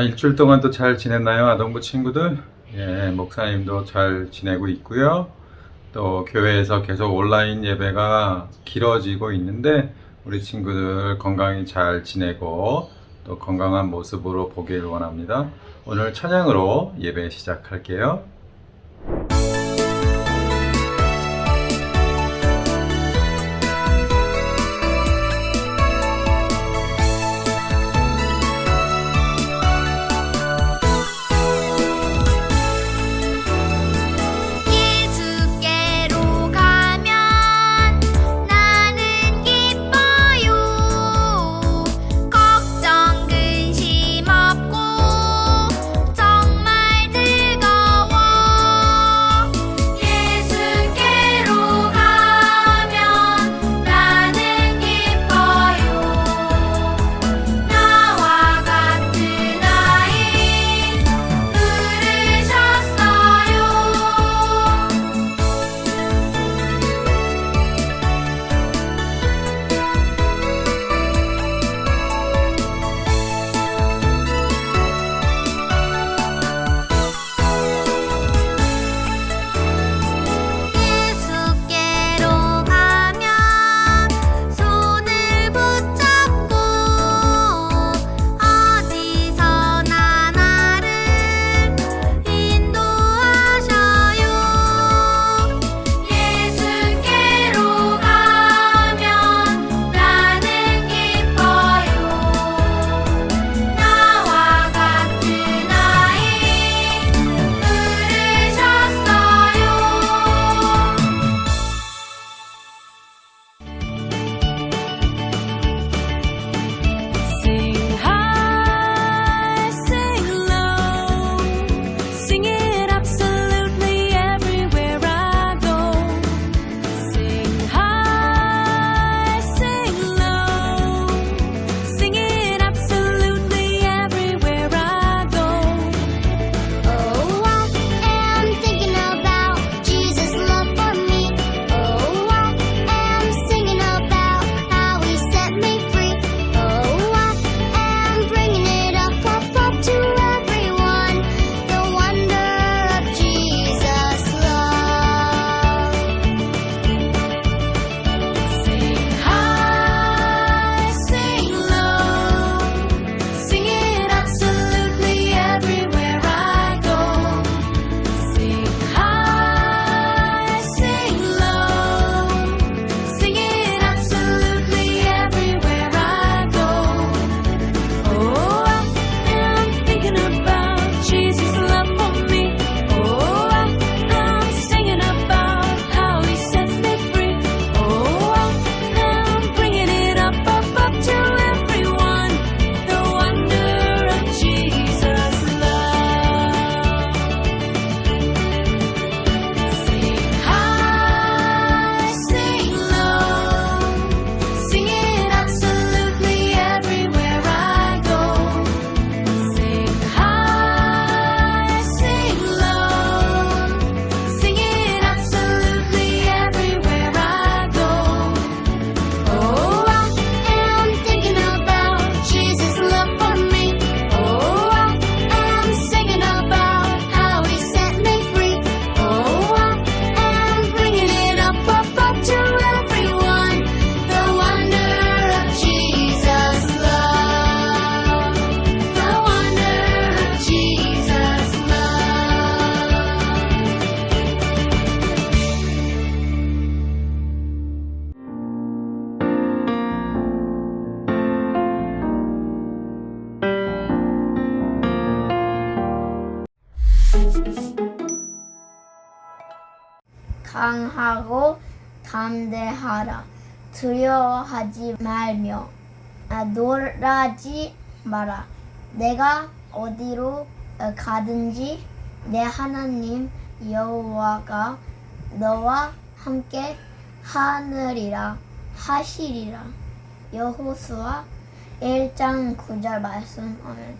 아, 일주일 동안 또 잘 지냈나요, 아동부 친구들? 예, 목사님도 잘 지내고 있고요. 또 교회에서 계속 온라인 예배가 길어지고 있는데 우리 친구들 건강히 잘 지내고 또 건강한 모습으로 보길 원합니다. 오늘 찬양으로 예배 시작할게요. 강하고 담대하라. 두려워하지 말며 아, 놀라지 마라. 내가 어디로 어, 가든지 내 하나님 여호와가 너와 함께 하느리라 하시리라. 여호수아 1장 9절 말씀하면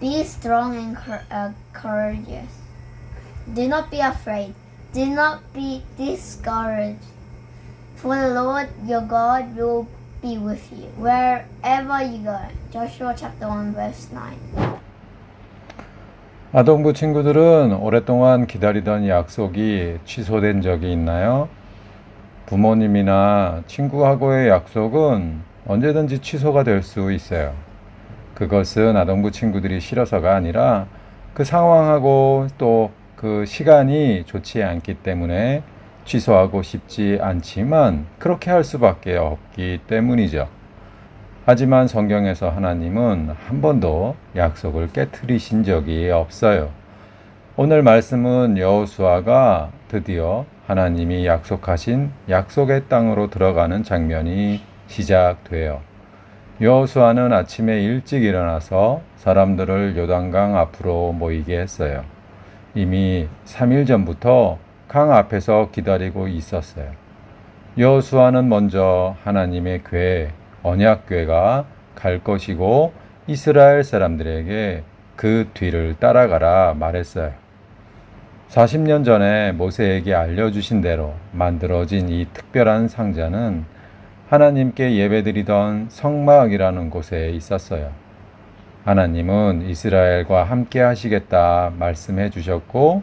Be strong and uh, courageous. Do not be afraid. Do not be discouraged. For the Lord your God will be with you wherever you go. Joshua chapter 1 verse 9. 아동부 친구들은 오랫동안 기다리던 약속이 취소된 적이 있나요? 부모님이나 친구하고의 약속은 언제든지 취소가 될 수 있어요. 그것은 아동부 친구들이 싫어서가 아니라 그 상황하고 또 그 시간이 좋지 않기 때문에 취소하고 싶지 않지만 그렇게 할 수밖에 없기 때문이죠. 하지만 성경에서 하나님은 한 번도 약속을 깨뜨리신 적이 없어요. 오늘 말씀은 여호수아가 드디어 하나님이 약속하신 약속의 땅으로 들어가는 장면이 시작돼요. 여호수아는 아침에 일찍 일어나서 사람들을 요단강 앞으로 모이게 했어요. 이미 3일 전부터 강 앞에서 기다리고 있었어요. 여호수아는 먼저 하나님의 궤 언약궤가 갈 것이고 이스라엘 사람들에게 그 뒤를 따라가라 말했어요. 40년 전에 모세에게 알려주신 대로 만들어진 이 특별한 상자는 하나님께 예배드리던 성막이라는 곳에 있었어요. 하나님은 이스라엘과 함께 하시겠다 말씀해 주셨고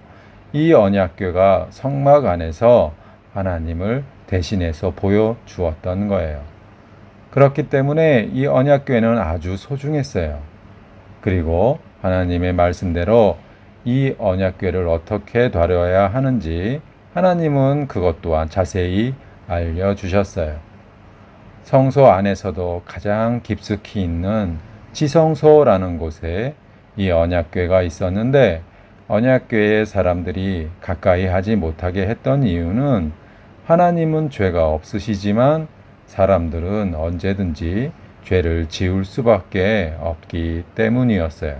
이 언약궤가 성막 안에서 하나님을 대신해서 보여 주었던 거예요. 그렇기 때문에 이 언약궤는 아주 소중했어요. 그리고 하나님의 말씀대로 이 언약궤를 어떻게 다뤄야 하는지 하나님은 그것 또한 자세히 알려 주셨어요. 성소 안에서도 가장 깊숙이 있는 지성소라는 곳에 이 언약궤가 있었는데 언약궤의 사람들이 가까이 하지 못하게 했던 이유는 하나님은 죄가 없으시지만 사람들은 언제든지 죄를 지을 수밖에 없기 때문이었어요.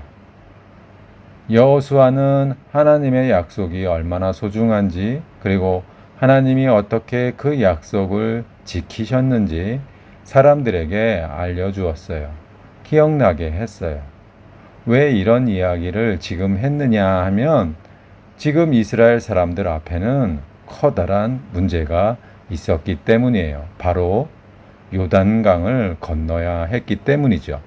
여호수아는 하나님의 약속이 얼마나 소중한지 그리고 하나님이 어떻게 그 약속을 지키셨는지 사람들에게 알려주었어요. 기억나게 했어요. 왜 이런 이야기를 지금 했느냐 하면 지금 이스라엘 사람들 앞에는 커다란 문제가 있었기 때문이에요. 바로 요단강을 건너야 했기 때문이죠.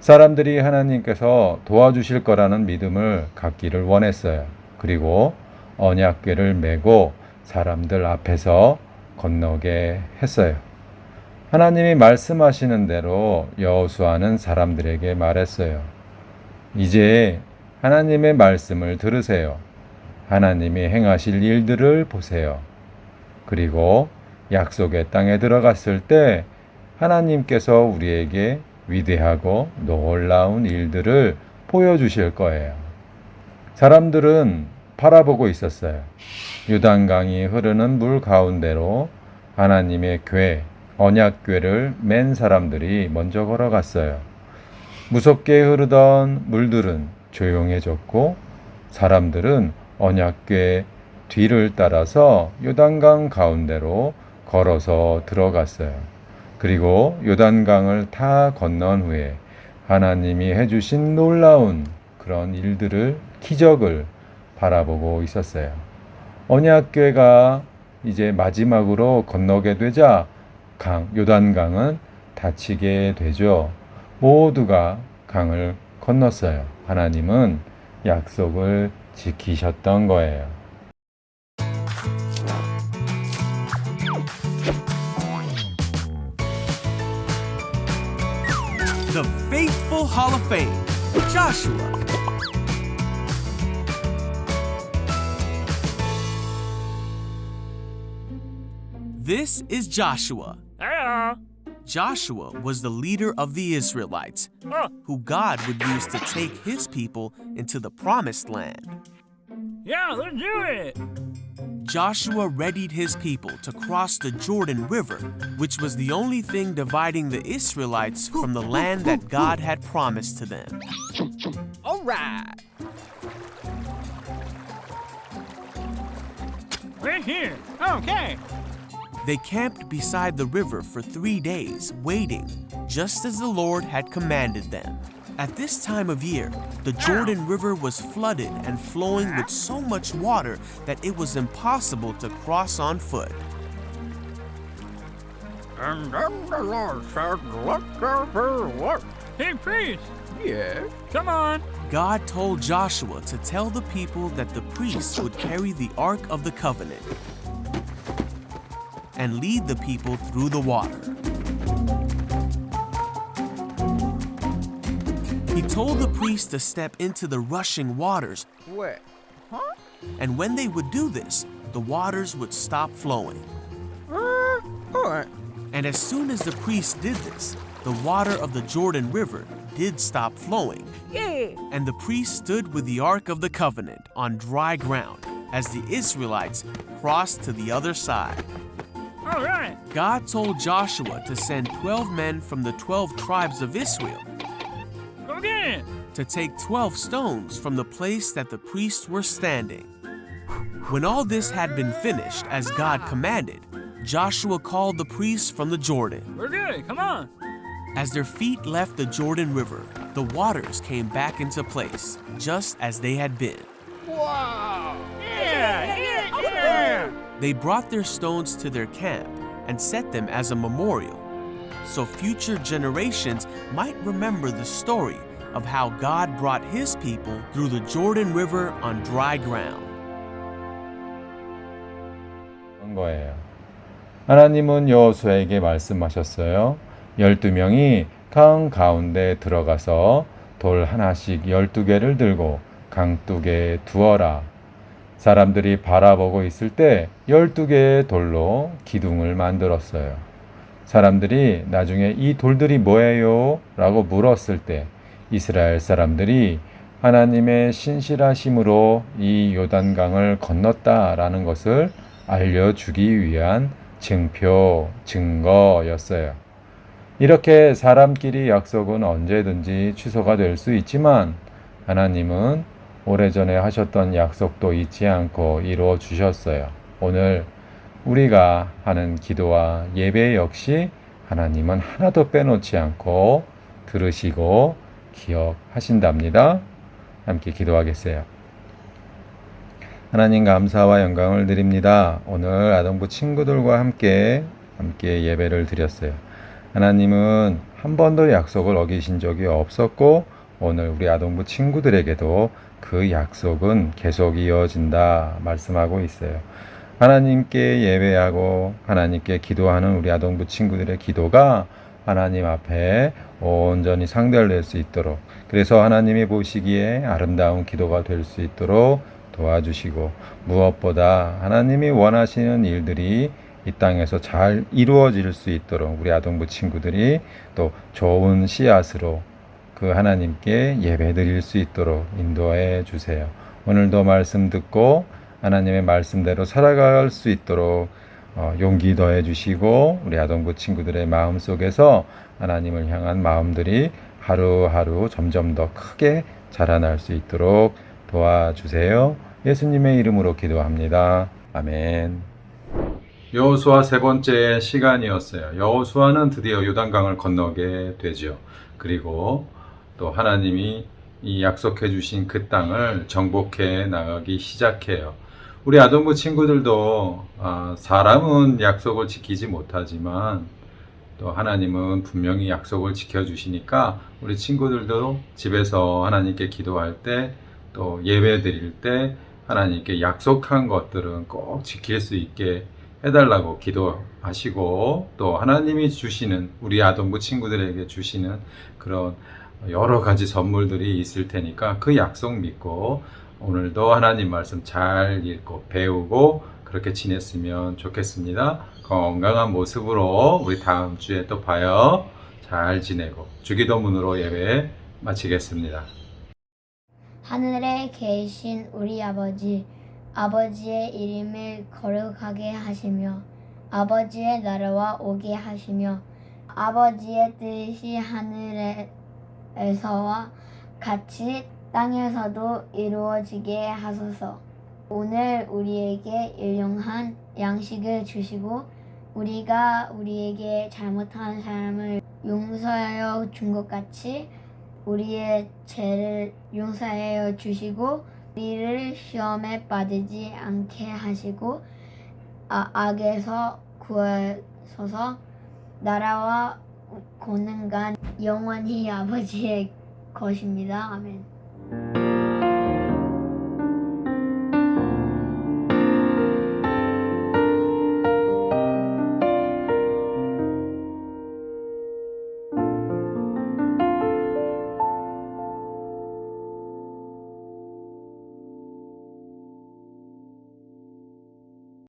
사람들이 하나님께서 도와주실 거라는 믿음을 갖기를 원했어요. 그리고 언약궤를 메고 사람들 앞에서 건너게 했어요. 하나님이 말씀하시는 대로 여호수아는 사람들에게 말했어요. 이제 하나님의 말씀을 들으세요. 하나님이 행하실 일들을 보세요. 그리고 약속의 땅에 들어갔을 때 하나님께서 우리에게 위대하고 놀라운 일들을 보여주실 거예요. 사람들은 바라보고 있었어요. 유단강이 흐르는 물 가운데로 하나님의 궤, 언약궤를 맨 사람들이 먼저 걸어갔어요. 무섭게 흐르던 물들은 조용해졌고 사람들은 언약궤 뒤를 따라서 요단강 가운데로 걸어서 들어갔어요. 그리고 요단강을 다 건넌 후에 하나님이 해주신 놀라운 그런 일들을 기적을 바라보고 있었어요. 언약궤가 이제 마지막으로 건너게 되자 강 요단강은 닫히게 되죠. 모두가 강을 건넜어요. 하나님은 약속을 지키셨던 거예요. Joshua was the leader of the Israelites, who God would use to take his people into the promised land. Yeah, let's do it. Joshua readied his people to cross the Jordan River, which was the only thing dividing the Israelites from the land that God had promised to them. All right. Right here. Okay. They camped beside the river for three days, waiting, just as the Lord had commanded them. At this time of year, the Jordan River was flooded and flowing with so much water that it was impossible to cross on foot. And then the Lord said, Let there be light. Hey, priest, Yeah. come on. God told Joshua to tell the people that the priests would carry the Ark of the Covenant and lead the people through the water. He told the priests to step into the rushing waters, Wait. Huh? and when they would do this, the waters would stop flowing. Uh, alright. And as soon as the priests did this, the water of the Jordan River did stop flowing. Yeah. And the priests stood with the Ark of the Covenant on dry ground as the Israelites crossed to the other side. All right. God told Joshua to send 12 men from the 12 tribes of Israel Go get it. to take 12 stones from the place that the priests were standing. When all this had been finished as God commanded, Joshua called the priests from the Jordan. We're good. Come on. As their feet left the Jordan River, the waters came back into place, just as they had been. Wow. Yeah. They brought their stones to their camp and set them as a memorial, so future generations might remember the story of how God brought his people through the Jordan River on dry ground. 그런 거예요. 하나님은 여호수아에게 말씀하셨어요. 12명이 강 가운데 들어가서 돌 하나씩 12개를 들고 강둑에 두어라. 사람들이 바라보고 있을 때 12개의 돌로 기둥을 만들었어요. 사람들이 나중에 이 돌들이 뭐예요? 라고 물었을 때 이스라엘 사람들이 하나님의 신실하심으로 이 요단강을 건넜다라는 것을 알려주기 위한 증표, 증거였어요. 이렇게 사람끼리 약속은 언제든지 취소가 될 수 있지만 하나님은 오래전에 하셨던 약속도 잊지 않고 이루어 주셨어요. 오늘 우리가 하는 기도와 예배 역시 하나님은 하나도 빼놓지 않고 들으시고 기억하신답니다. 함께 기도하겠어요. 하나님 감사와 영광을 드립니다. 오늘 아동부 친구들과 함께 함께 예배를 드렸어요. 하나님은 한 번도 약속을 어기신 적이 없었고 오늘 우리 아동부 친구들에게도 그 약속은 계속 이어진다 말씀하고 있어요. 하나님께 예배하고 하나님께 기도하는 우리 아동부 친구들의 기도가 하나님 앞에 온전히 상대를 낼 수 있도록 그래서 하나님이 보시기에 아름다운 기도가 될 수 있도록 도와주시고 무엇보다 하나님이 원하시는 일들이 이 땅에서 잘 이루어질 수 있도록 우리 아동부 친구들이 또 좋은 씨앗으로 그 하나님께 예배 드릴 수 있도록 인도해 주세요. 오늘도 말씀 듣고 하나님의 말씀대로 살아갈 수 있도록 어, 용기 더해 주시고 우리 아동부 친구들의 마음 속에서 하나님을 향한 마음들이 하루하루 점점 더 크게 자라날 수 있도록 도와주세요. 예수님의 이름으로 기도합니다. 아멘. 여호수아 세 번째 시간이었어요. 여호수아는 드디어 요단강을 건너게 되죠. 그리고 또 하나님이 이 약속해 주신 그 땅을 정복해 나가기 시작해요. 우리 아동부 친구들도 아, 사람은 약속을 지키지 못하지만 또 하나님은 분명히 약속을 지켜 주시니까 우리 친구들도 집에서 하나님께 기도할 때 또 예배 드릴 때 하나님께 약속한 것들은 꼭 지킬 수 있게 해달라고 기도하시고 또 하나님이 주시는 우리 아동부 친구들에게 주시는 그런 여러 가지 선물들이 있을 테니까 그 약속 믿고 오늘도 하나님 말씀 잘 읽고 배우고 그렇게 지냈으면 좋겠습니다. 건강한 모습으로 우리 다음 주에 또 봐요. 잘 지내고 주기도문으로 예배 마치겠습니다. 하늘에 계신 우리 아버지, 아버지의 이름을 거룩하게 하시며, 아버지의 나라와 오게 하시며, 아버지의 뜻이 하늘에 서와 같이 땅에서도 이루어지게 하소서. 오늘 우리에게 일용한 양식을 주시고, 우리가 우리에게 잘못한 사람을 용서하여 준 것 같이 우리의 죄를 용서하여 주시고 우리를 시험에 빠지지 않게 하시고 아, 악에서 구하소서 나라와 권능간 영원히 아버지의 것입니다. 아멘.